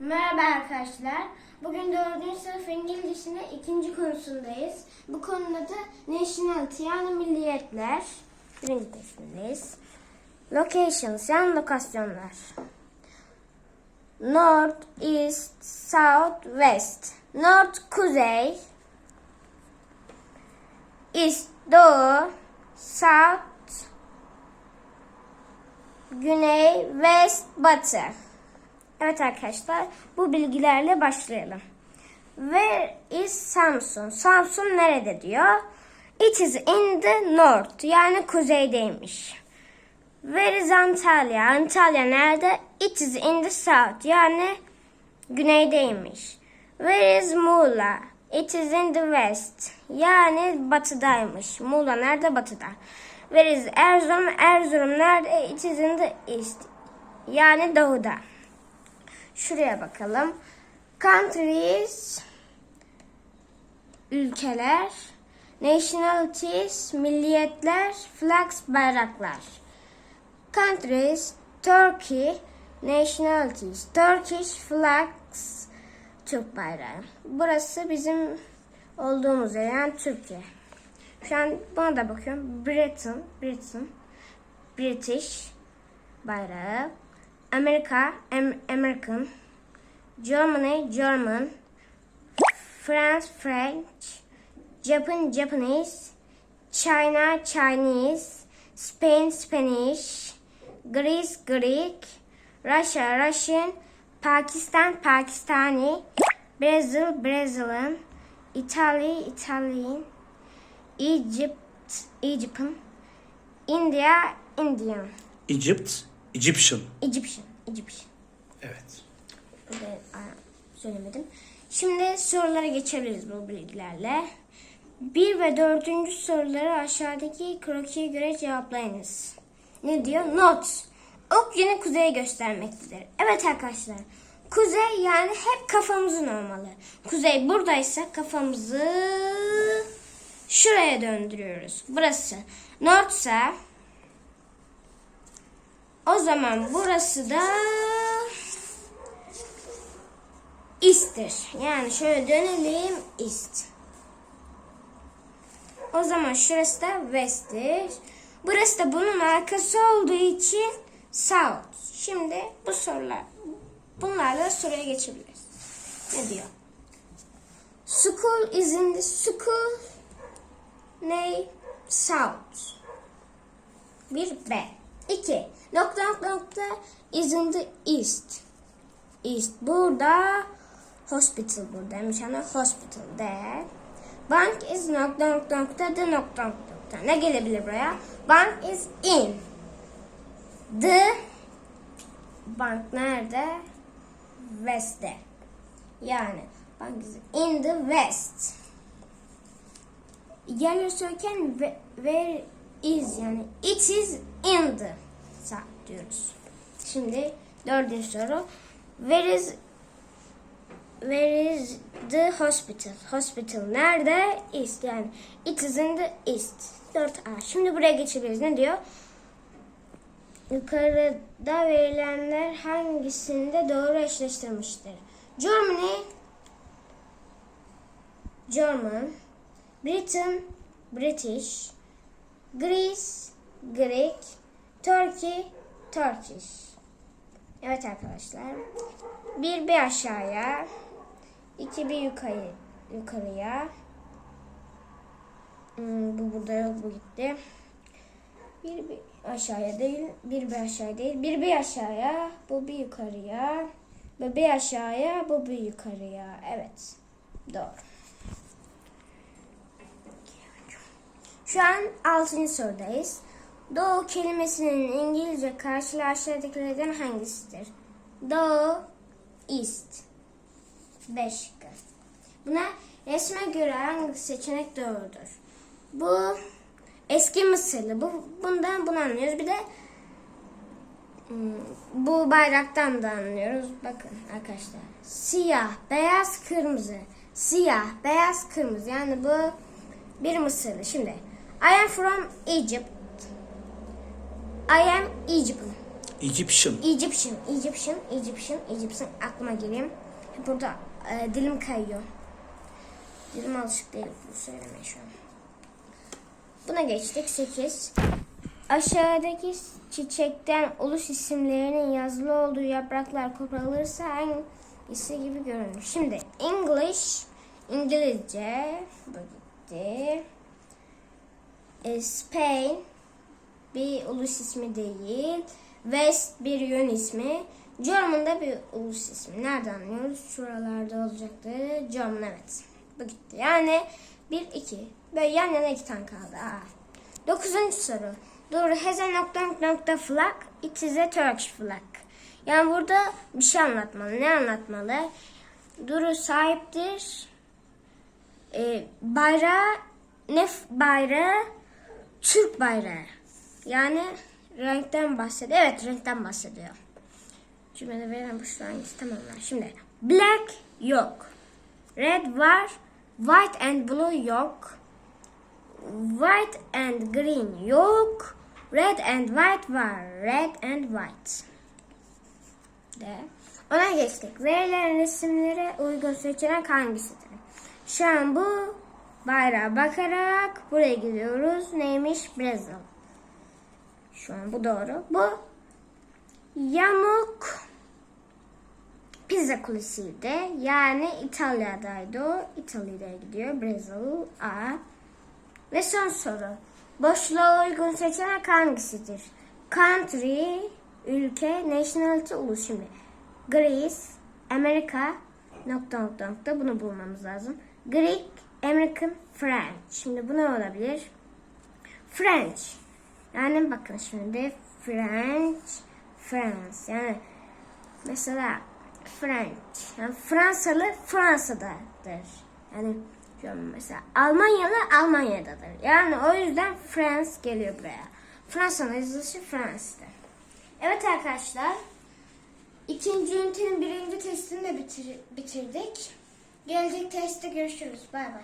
Merhaba arkadaşlar. Bugün 4. sınıf İngilizcesinde ikinci konusundayız. Bu konunun adı Nationality yani milliyetler. Birinci testindeyiz. Locations yani lokasyonlar. North, East, South, West. North kuzey. East doğu. South güney, west batı. Evet arkadaşlar bu bilgilerle başlayalım. Where is Samsun? Samsun nerede diyor? It is in the north yani kuzeydeymiş. Where is Antalya? Antalya nerede? It is in the south yani güneydeymiş. Where is Muğla? It is in the west yani batıdaymış. Muğla nerede? Batıda. Where is Erzurum? Erzurum nerede? It is in the east yani doğuda. Şuraya bakalım. Countries ülkeler, nationalities milliyetler, flags bayraklar. Countries Turkey, nationalities Turkish flags Türk bayrağı. Burası bizim olduğumuz yer yani Türkiye. Şu an buna da bakıyorum. Britain, Britain, British bayrağı. Amerika, Am- American. Germany, German. France, French. Japan, Japanese. China, Chinese. Spain, Spanish. Greece, Greek. Russia, Russian. Pakistan, Pakistani. Brazil, Brazilian. Italy, Italian. Egypt, Egyptian. India, Indian. Egypt, Egyptian. Egyptian, Egyptian. Evet. Söylemedim. Şimdi sorulara geçebiliriz bu bilgilerle. Bir ve dördüncü soruları aşağıdaki krokiye göre cevaplayınız. Ne diyor? Not. Ok yönü kuzeye göstermektedir. Evet arkadaşlar. Kuzey yani hep kafamızın olmalı. Kuzey buradaysa kafamızı şuraya döndürüyoruz. Burası. North'sa o zaman burası da East'tir. Yani şöyle dönelim East. O zaman şurası da West'tir. Burası da bunun arkası olduğu için South. Şimdi bu sorular bunlarla soruya geçebiliriz. Ne diyor? School is in the school. Ne? South. Bir B. İki. Nokta nokta is in the east. East burada. Hospital buradaymış ama hospital de. Bank is nokta nokta nokta the nokta nokta nokta. Ne gelebilir buraya? Bank is in. The bank nerede? West'te. Yani bank is in the west. Yerleri söylerken where is yani it is in the diyoruz. Şimdi dördüncü soru. Where is Where is the hospital? Hospital nerede? East yani. It is in the east. 4A. Şimdi buraya geçebiliriz. Ne diyor? Yukarıda verilenler hangisinde doğru eşleştirmiştir? Germany German Britain British Greece Greek Turkey Turkish Evet arkadaşlar. Bir bir aşağıya, iki bir yukarı, yukarıya. Hmm, bu burada yok, bu gitti. Bir bir aşağıya değil, bir bir aşağıya değil, bir bir aşağıya, bu bir yukarıya, bu bir aşağıya, bu bir yukarıya. Evet, doğru. Şu an 6. sorudayız. Doğu kelimesinin İngilizce karşılığı aşağıdakilerden hangisidir? Doğu, East. 5 şıkkı. Buna resme göre hangi seçenek doğrudur? Bu eski Mısırlı. Bu, bundan bunu anlıyoruz. Bir de hmm, bu bayraktan da anlıyoruz. Bakın arkadaşlar. Siyah, beyaz, kırmızı. Siyah, beyaz, kırmızı. Yani bu bir Mısırlı. Şimdi I am from Egypt. I am Egypt. Egyptian. Egyptian, Egyptian, Egyptian, Egyptian aklıma geleyim. Burada e, dilim kayıyor. Dilim alışık değil bu söylemeye şu an. Buna geçtik 8. Aşağıdaki çiçekten ulus isimlerinin yazılı olduğu yapraklar koparılırsa hangisi gibi görünür? Şimdi English, İngilizce, bu gitti. E, Spain, bir ulus ismi değil. West bir yön ismi. German da bir ulus ismi. Nereden anlıyoruz? Şuralarda olacaktı. German evet. Bu gitti. Yani 1 2. Böyle yan yana iki tane kaldı. Aa. Dokuzuncu soru. Doğru. A nokta nokta nokta flag. It is a Turkish flag. Yani burada bir şey anlatmalı. Ne anlatmalı? Duru sahiptir. E, bayrağı ne bayrağı? Türk bayrağı. Yani renkten bahsediyor. Evet renkten bahsediyor. Cümlede verilen bu hangisi tamamlar. Şimdi black yok. Red var. White and blue yok. White and green yok. Red and white var. Red and white. De. Ona geçtik. Verilen resimlere uygun seçenek hangisidir? Şu an bu bayrağa bakarak buraya gidiyoruz. Neymiş? Brezilya. Şu an bu doğru. Bu yamuk pizza kulesiydi. Yani İtalya'daydı. İtalya'ya gidiyor. Brezilya A. Ve son soru. Boşluğa uygun seçenek hangisidir? Country, ülke, nationality, ulus. Şimdi Greece, Amerika, nokta nokta nokta bunu bulmamız lazım. Greek, American, French. Şimdi bu ne olabilir? French. Yani bakın şimdi French, France. Yani mesela French. Yani Fransalı Fransa'dadır. Yani mesela Almanyalı Almanya'dadır. Yani o yüzden France geliyor buraya. Fransa'nın yazılışı France'dir. Evet arkadaşlar. ikinci ünitenin birinci testini de bitir- bitirdik. Gelecek testte görüşürüz. Bay bay.